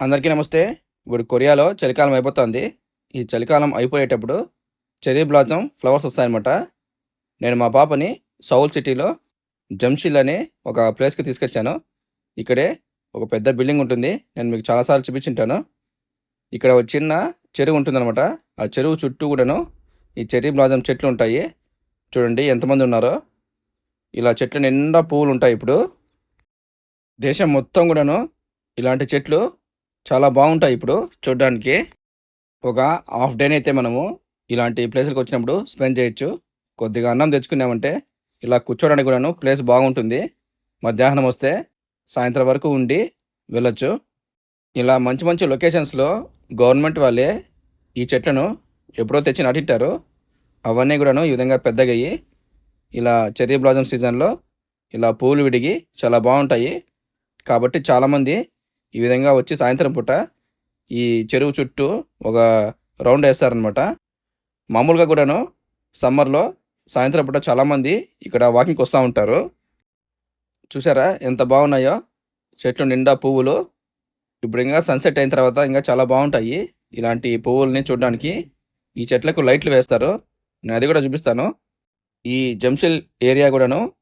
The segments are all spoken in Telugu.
అందరికీ నమస్తే. ఇప్పుడు కొరియాలో చలికాలం అయిపోతుంది. ఈ చలికాలం అయిపోయేటప్పుడు చెర్రీ బ్లాజం ఫ్లవర్స్ వస్తాయన్నమాట. నేను మా పాపని సౌల్ సిటీలో జంషిల్ అనే ఒక ప్లేస్కి తీసుకొచ్చాను. ఇక్కడే ఒక పెద్ద బిల్డింగ్ ఉంటుంది. నేను మీకు చాలాసార్లు చూపించుంటాను. ఇక్కడ ఒక చిన్న చెరువు ఉంటుందన్నమాట. ఆ చెరువు చుట్టూ కూడాను ఈ చెర్రీ బ్లాజం చెట్లు ఉంటాయి. చూడండి ఎంతమంది ఉన్నారో. ఇలా చెట్ల నిండా పువ్వులు ఉంటాయి ఇప్పుడు. దేశం మొత్తం కూడాను ఇలాంటి చెట్లు చాలా బాగుంటాయి ఇప్పుడు చూడడానికి. ఒక హాఫ్ డేని అయితే మనము ఇలాంటి ప్లేసులకు వచ్చినప్పుడు స్పెండ్ చేయొచ్చు. కొద్దిగా అన్నం తెచ్చుకున్నామంటే ఇలా కూర్చోడానికి కూడాను ప్లేస్ బాగుంటుంది. మధ్యాహ్నం వస్తే సాయంత్రం వరకు ఉండి వెళ్ళొచ్చు. ఇలా మంచి మంచి లొకేషన్స్లో గవర్నమెంట్ వాళ్ళే ఈ చెట్లను ఎప్పుడో తెచ్చి నాటింటారు. అవన్నీ కూడాను ఈ విధంగా పెద్దగయ్యి ఇలా చెర్రీ బ్లాజమ్ సీజన్లో ఇలా పూలు విడిగి చాలా బాగుంటాయి. కాబట్టి చాలామంది ఈ విధంగా వచ్చి సాయంత్రం పూట ఈ చెరువు చుట్టూ ఒక రౌండ్ వేస్తారనమాట మామూలుగా కూడాను సమ్మర్లో సాయంత్రం పూట చాలామంది ఇక్కడ వాకింగ్కి వస్తూ ఉంటారు. చూసారా ఎంత బాగున్నాయో? చెట్లు నిండా పువ్వులు. ఇప్పుడు ఇంకా సన్సెట్ అయిన తర్వాత ఇంకా చాలా బాగుంటాయి. ఇలాంటి పువ్వుల్ని చూడడానికి ఈ చెట్లకు లైట్లు వేస్తారు. నేను అది కూడా చూపిస్తాను. ఈ జంషిల్ ఏరియా కూడాను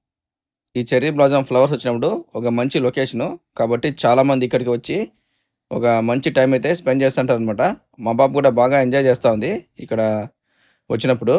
ఈ చెర్రీ బ్లాజమ్ ఫ్లవర్స్ వచ్చినప్పుడు ఒక మంచి లొకేషను కాబట్టి చాలామంది ఇక్కడికి వచ్చి ఒక మంచి టైం అయితే స్పెండ్ చేస్తుంటారు అనమాట మా బాబు కూడా బాగా ఎంజాయ్ చేస్తూ ఉంది ఇక్కడ వచ్చినప్పుడు.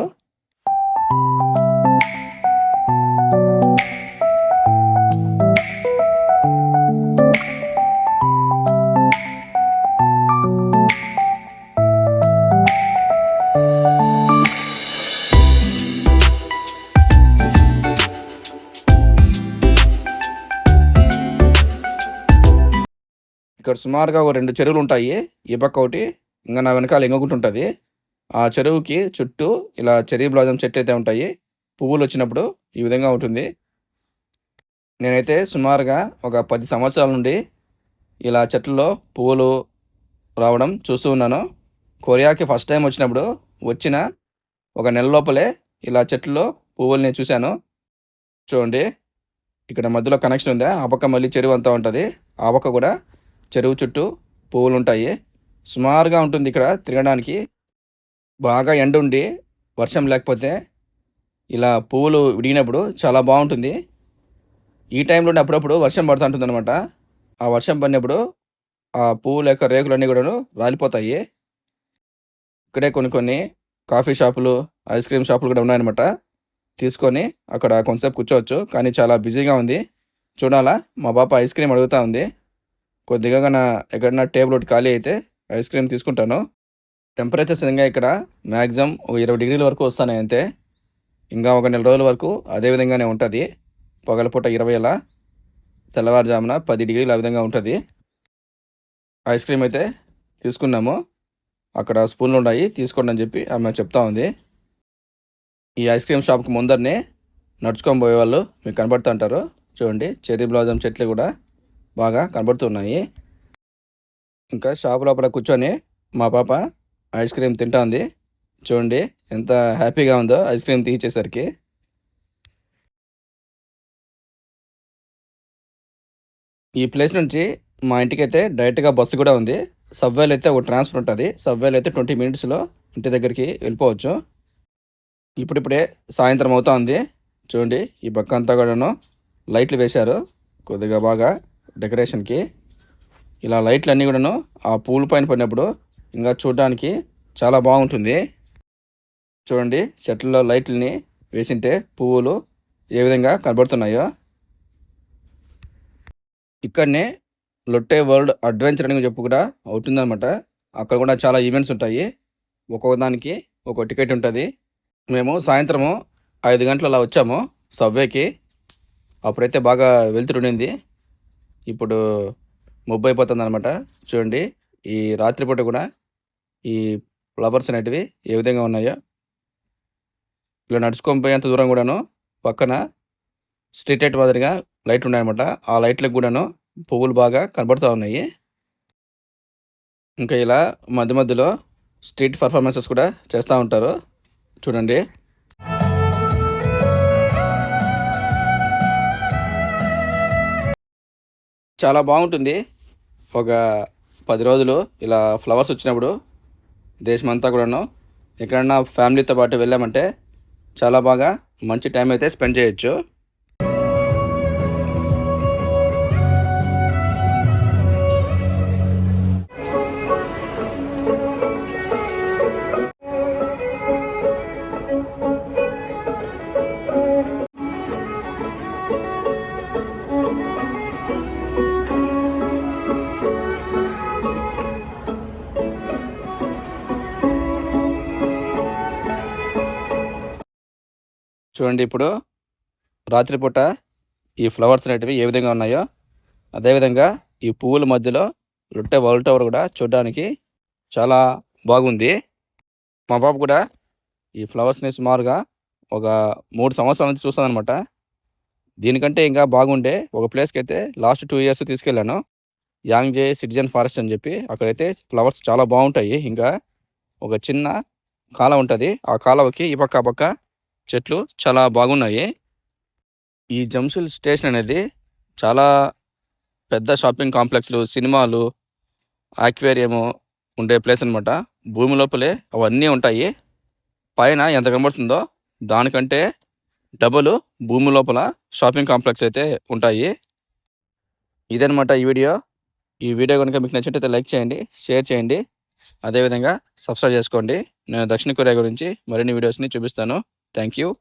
ఇక్కడ సుమారుగా ఒక రెండు చెరువులు ఉంటాయి. ఈ పక్క ఒకటి ఇంకా నా వెనకాల ఇంకొకటి ఉంటుంది. ఆ చెరువుకి చుట్టూ ఇలా చెర్రీ బ్లాజం చెట్లు అయితే ఉంటాయి. పువ్వులు వచ్చినప్పుడు ఈ విధంగా ఉంటుంది. నేనైతే సుమారుగా ఒక పది సంవత్సరాల నుండి ఇలా చెట్లలో పువ్వులు రావడం చూస్తూ ఉన్నాను. కొరియాకి ఫస్ట్ టైం వచ్చినప్పుడు వచ్చిన ఒక నెల లోపలే ఇలా చెట్లలో పువ్వుల్ని చూశాను. చూడండి ఇక్కడ మధ్యలో కనెక్షన్ ఉందా? ఆ పక్క మళ్ళీ చెరువు అంతా ఉంటుంది. ఆ పక్క కూడా చెరువు చుట్టూ పువ్వులు ఉంటాయి సుమారుగా ఉంటుంది ఇక్కడ తిరగడానికి. బాగా ఎండ ఉండి వర్షం లేకపోతే ఇలా పువ్వులు విడిగినప్పుడు చాలా బాగుంటుంది. ఈ టైంలోనే అప్పుడప్పుడు వర్షం పడుతూ ఉంటుంది అనమాట ఆ వర్షం పడినప్పుడు ఆ పువ్వుల యొక్క రేకులన్నీ కూడాను రాలిపోతాయి. ఇక్కడే కొన్ని కొన్ని కాఫీ షాపులు ఐస్ క్రీమ్ షాపులు కూడా ఉన్నాయన్నమాట. తీసుకొని అక్కడ కొంతసేపు కూర్చోవచ్చు. కానీ చాలా బిజీగా ఉంది. చూడాలా? మా పాప ఐస్ క్రీమ్ అడుగుతూ ఉంది. కొద్దిగా కన్నా ఎక్కడన్నా టేబుల్ ఒకటి ఖాళీ అయితే ఐస్ క్రీమ్ తీసుకుంటాను. టెంపరేచర్స్ ఇంకా ఇక్కడ మ్యాక్సిమం ఒక ఇరవై డిగ్రీల వరకు వస్తాయి అంతే. ఇంకా ఒక నెల రోజుల వరకు అదే విధంగానే ఉంటుంది. పగలపూట ఇరవై అలా తెల్లవారుజామున పది డిగ్రీలు ఆ విధంగా ఉంటుంది. ఐస్ క్రీమ్ అయితే తీసుకున్నాము. అక్కడ స్పూన్లు ఉన్నాయి తీసుకోండి అని చెప్పి ఆమె చెప్తా ఉంది. ఈ ఐస్ క్రీమ్ షాప్కి ముందరనే నడుచుకొని పోయేవాళ్ళు మీకు కనబడుతూ ఉంటారు. చూడండి చెర్రీ బ్లాజమ్ చెట్లు కూడా. బాగా కనబడుతున్నాయి. ఇంకా షాప్ లోపల కూర్చొని మా పాప ఐస్ క్రీమ్ తింటా ఉంది చూడండి ఎంత హ్యాపీగా ఉందో ఐస్ క్రీమ్ తీసేసరికి. ఈ ప్లేస్ నుంచి మా ఇంటికైతే డైరెక్ట్గా బస్సు కూడా ఉంది. సబ్వేలు అయితే ఒక ట్రాన్స్ఫర్ ఉంటుంది. సబ్వేలు అయితే ట్వంటీ మినిట్స్లో ఇంటి దగ్గరికి వెళ్ళిపోవచ్చు. ఇప్పుడిప్పుడే సాయంత్రం అవుతా ఉంది చూడండి ఈ పక్క అంతా కూడాను లైట్లు వేశారు. కొద్దిగా బాగా డెకరేషన్కి ఇలా లైట్లు అన్నీ కూడాను ఆ పూల పైన పడినప్పుడు ఇంకా చూడడానికి చాలా బాగుంటుంది. చూడండి చెట్లలో లైట్లని వేసింటే పువ్వులు ఏ విధంగా కనబడుతున్నాయో. ఇక్కడనే లొట్టే వరల్డ్ అడ్వెంచర్ అని చెప్పి కూడా అవుతుందనమాట అక్కడ కూడా చాలా ఈవెంట్స్ ఉంటాయి. ఒక్కొక్క దానికి ఒక టికెట్ ఉంటుంది. మేము సాయంత్రము ఐదు గంటల అలా వచ్చాము సబ్వేకి. అప్పుడైతే బాగా వెళ్తుండింది ఇప్పుడు ముబ్బు అయిపోతుంది అనమాట చూడండి ఈ రాత్రిపూట కూడా ఈ ఫ్లవర్స్ అనేటివి ఏ విధంగా ఉన్నాయో. ఇలా నడుచుకొని పోయేంత దూరం కూడాను పక్కన స్ట్రీట్ లైట్ మాదిరిగా లైట్ ఉన్నాయన్నమాట. ఆ లైట్లకు కూడాను పువ్వులు బాగా కనబడుతూ ఉన్నాయి. ఇంకా ఇలా మధ్య మధ్యలో స్ట్రీట్ పర్ఫార్మెన్సెస్ కూడా చేస్తూ ఉంటారు. చూడండి. చాలా బాగుంటుంది. ఒక పది రోజులు ఇలా ఫ్లవర్స్ వచ్చినప్పుడు దేశమంతా కూడాను ఎక్కడన్నా ఫ్యామిలీతో పాటు వెళ్ళామంటే చాలా బాగా మంచి టైం అయితే స్పెండ్ చేయొచ్చు. చూడండి ఇప్పుడు రాత్రిపూట ఈ ఫ్లవర్స్ అనేటివి ఏ విధంగా ఉన్నాయో అదేవిధంగా ఈ పువ్వుల మధ్యలో లొట్టె వరల్డ్ టవర్ కూడా చూడడానికి చాలా బాగుంది. మా పాప కూడా ఈ ఫ్లవర్స్ని సుమారుగా ఒక మూడు సంవత్సరాల నుంచి చూస్తాను అనమాట దీనికంటే ఇంకా బాగుండే ఒక ప్లేస్కి అయితే లాస్ట్ టూ ఇయర్స్ తీసుకెళ్ళాను. యాంగ్జే సిటిజన్ ఫారెస్ట్ అని చెప్పి అక్కడైతే ఫ్లవర్స్ చాలా బాగుంటాయి. ఇంకా ఒక చిన్న కాలువ ఉంటుంది. ఆ కాలువకి ఈ పక్క ఆ పక్క చెట్లు చాలా బాగున్నాయి. ఈ జంషుల్ స్టేషన్ అనేది చాలా పెద్ద షాపింగ్ కాంప్లెక్స్లు సినిమాలు ఆక్వేరియము ఉండే ప్లేస్ అనమాట భూమి లోపలే అవన్నీ ఉంటాయి. పైన ఎంత కనబడుతుందో దానికంటే డబుల్ భూమి లోపల షాపింగ్ కాంప్లెక్స్ అయితే ఉంటాయి. ఇదనమాట ఈ వీడియో. ఈ వీడియో కనుక మీకు నచ్చినట్టయితే లైక్ చేయండి షేర్ చేయండి. అదేవిధంగా సబ్స్క్రైబ్ చేసుకోండి. నేను దక్షిణ కొరియా గురించి మరిన్ని వీడియోస్ని చూపిస్తాను. Thank you.